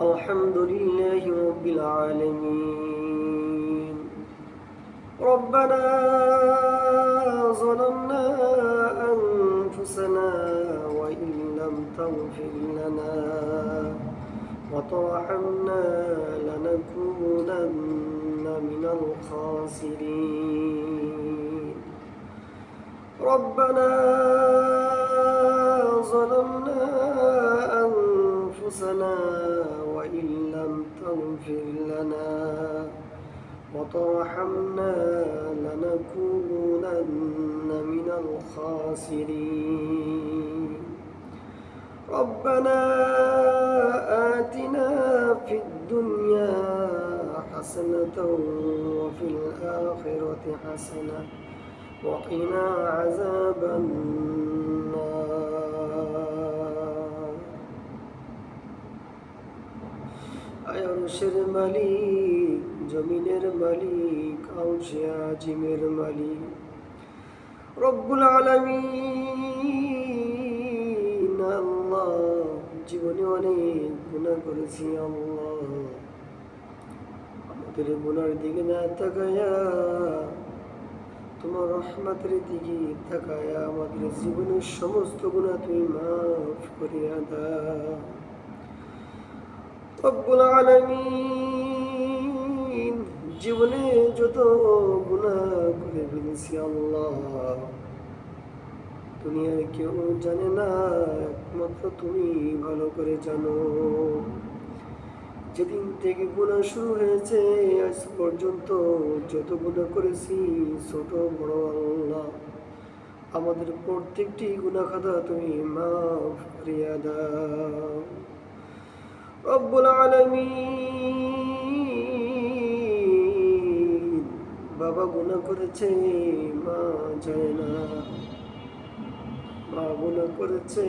الحمد لله رب العالمين. ربنا ظلمنا أنفسنا وإن لم تغفر لنا وترحمنا لنكونن من الخاسرين. ربنا ظلمنا أنفسنا وترحمنا لنكونن من الخاسرين. ربنا آتنا في الدنيا حسنة وفي الآخرة حسنة. وقنا عذاب النار. আয়রশের মালিক, জমিনের মালিক আউসে আজিমের মালিক। রব্বুল আলমিন, আল্লাহ, জীবনে অনেক গুণা করেছি, আল্লাহ। আমাদের গুণার দিকে না তাকায়া, তোমার রহমতের দিকে তাকায়া আমাদের জীবনের সমস্ত গুণা তুমি মাফ করিয়া দাও। জীবনে যত গুনাহ করে ফেলেছি আল্লাহ, দুনিয়ার কেউ জানে না, একমাত্র তুমি ভালো করে জানো। যেদিন থেকে গুণা শুরু হয়েছে, আজ পর্যন্ত যত গুণা করেছি, ছোট, বড় আল্লাহ, আমাদের প্রত্যেকটি গুণা খাতা তুমি মাফ করিয়া দাও। মা জানে না। মা গুণা করেছে,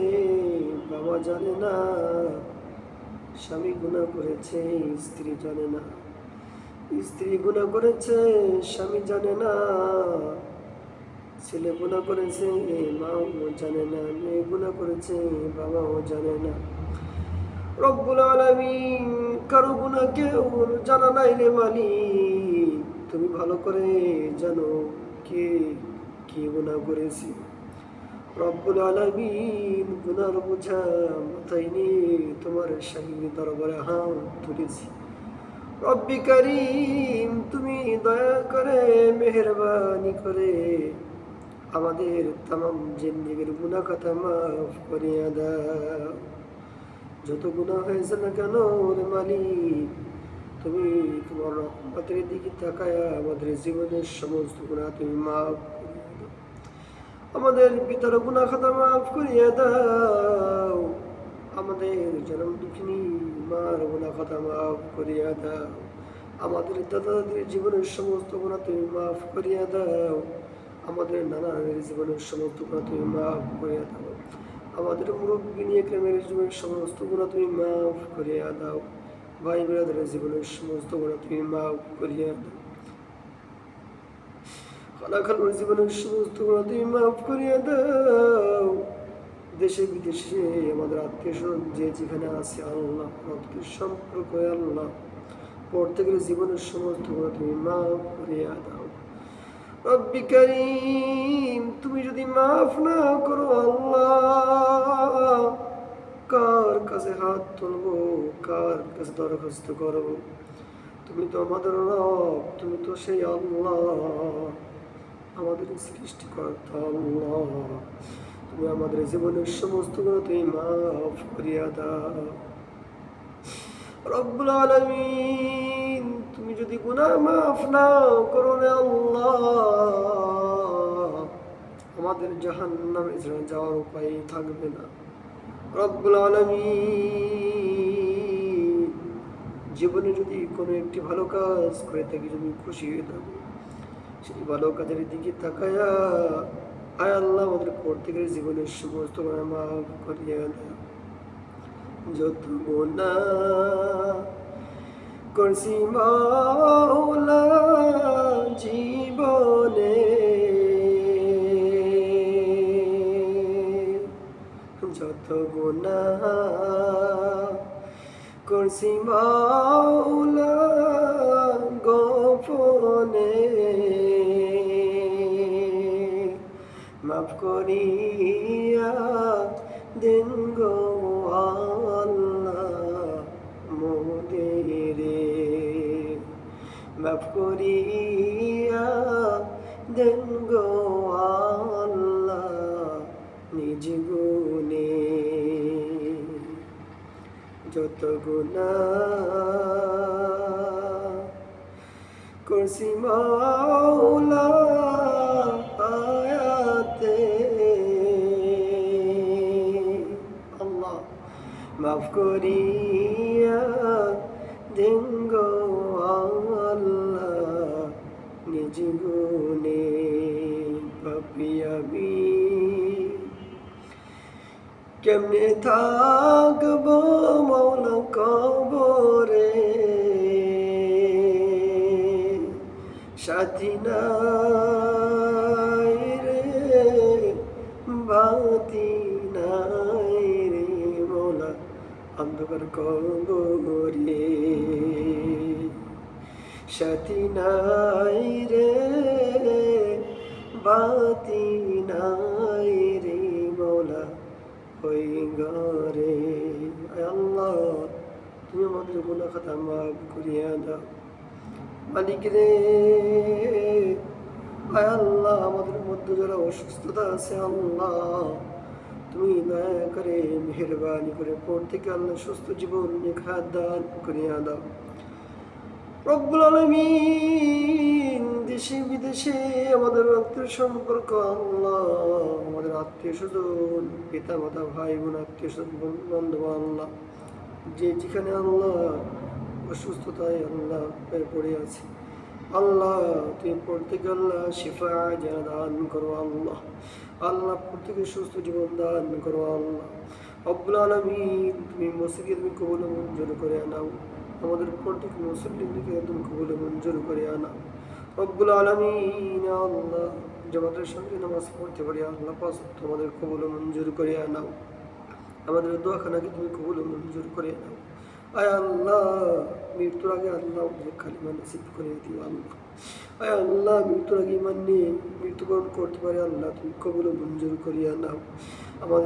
বাবা জানে না। স্বামী গুণা করেছে, স্ত্রী জানে না। স্ত্রী গুণা করেছে, স্বামী জানে না। ছেলে গুণা করেছে, মাও জানে না। মেয়ে গুণা করেছে, বাবাও জানে না। রব্বুল আলামিন কারও গুণা কেউ জানা নাই রে মালিক। তুমি ভালো করে জানো কে, কি গুণা করেছি। রব্বুল আলামিন গুনার বোঝা মাথায় নিয়ে তোমার শাহী দরবারে হাত তুলেছি। রব্বি করিম, তুমি দয়া করে, মেহরবানি করে আমাদের তাম জিন্দিগির গুণা কথা মাফ করিয়া দাও। যত গুণা হয়েছে না কেন রে মালিক, তুমি তোমার রহমতের দিকে তাকায়া আমাদের জীবনের সমস্ত গুণা তুমি মাফ আমাদের পিতার গুণা খাতা মাফ করিয়া দাও। আমাদের জন্ম দুঃখিনী মার গুণা খাতা মাফ করিয়া দাও। আমাদের দাদা দাদির জীবনের সমস্ত গুণা তুমি মাফ করিয়া দাও। আমাদের নানাদের জীবনের সমস্ত গুণা তুমি মাফ করিয়া দাও। আমাদের মুরব্বী নিয়ে ক্রেমের জীবনের সমস্ত গুণা তুমি মাফ করিয়া দাও। ভাই বেড়াদের জীবনের সমস্ত গুণা তুমি মাফ করিয়া দাও। জীবনের সমস্ত গুণা তুমি মাফ করিয়া দাও। দেশে বিদেশে আমাদের আত্মীয় স্বজন যে যেখানে আছে, আল্লাহ সম্পর্ক আল্লাহ। প্রত্যেকের জীবনের সমস্ত গুণা তুমি মাফ করিয়া দাও। রব্বি করিম, তুমি যদি মাফ না করো আল্লাহ, কার কাছে হাত তুলবো, কার কাছে দরখাস্ত করব? তুমি তো আমাদের রব, তুমি তো সেই আল্লাহ, আমাদের সৃষ্টিকর্তা আল্লাহ। তুমি আমাদের জীবনের সমস্ত তুমি মাফ করিয়া দাও। রব্বুল আলামিন। তুমি যদি গুনাহ মাফ না করো রে আল্লাহ। আমাদের জাহান্নামে ছাড়া যাওয়ার উপায় থাকবে না। রব্বুল আলামিন। জীবনে যদি কোনো একটি ভালো কাজ করে থাকি, যদি খুশি হয়ে থাকো, সেই ভালো কাজের দিকে তাকায়া, আয় আল্লাহ, আমাদের প্রত্যেকের জীবনের সমস্ত মাফ করিয়া দাও। যত গোনা করছি মাওলা জীবনে। যত গোনা করছি মাওলা গোপনে। মাফ করিয়া দিন গো মাফ করিয়া দেন গো আল্লাহ নিজ গুণে। যত গুণা করছি মাওলা আয়াতে আল্লাহ মাফ করিয়া কেমনে থাকব মৌলা কবরে। সাথী রে, বাতি রে মৌলা অন্ধকার কবরে। সাথী নাই রে, বাতি নাই ওই ঘরে। আল্লাহ, তুমি আমাদের গুণা খাতা মাফ করিয়া দাও। মালিক রে আল্লাহ, আমাদের মধ্যে যারা অসুস্থতা আছে, আল্লাহ, তুমি দয়া করে মেহরবানি করে পর থেকে আল্লাহ সুস্থ জীবন লেখা দান করিয়া দাও। রব্বুল আলমিন দেশে বিদেশে আমাদের রক্তের সম্পর্ক, আল্লাহ, আমাদের আত্মীয় স্বজন পিতা মাতা ভাই বোন আত্মীয় স্বজন বান্ধব আল্লাহ, যে যেখানে আল্লাহ অসুস্থতায় আল্লাহ পড়ে আছে। আল্লাহ, তুমি প্রত্যেক আল্লাহ শিফা যেন দান করো, আল্লাহ। আল্লাহ, প্রত্যেকে সুস্থ জীবন দান করো, আল্লাহ। আব্বুল আলমিন, তুমি মসজিদে তুমি কবল মঞ্জুর করে আনাও। আমাদের প্রত্যেক মুসলিমদেরকে তুমি কবল মঞ্জুর করে আনাও। রব্বুল আলমিন আল্লাহ, জামাতের সঙ্গে নামাজ পড়তে পারি, আল্লাহ পাস তোমাদের কবল মঞ্জুর করে আনাও আমাদের দোয়াখানাকে তুমি কবুল মঞ্জুর করে নাও। আয় আল্লাহ, মৃত্যুর আগে আল্লাহ কালিমা নসিব করে দিও, আল্লাহ। আয় আল্লাহ, মৃত্যুর আগে ইমান নিয়ে মৃত্যুবরণ করতে পারে, আল্লাহ, তুমি কবুল মঞ্জুর করিয়া নাও।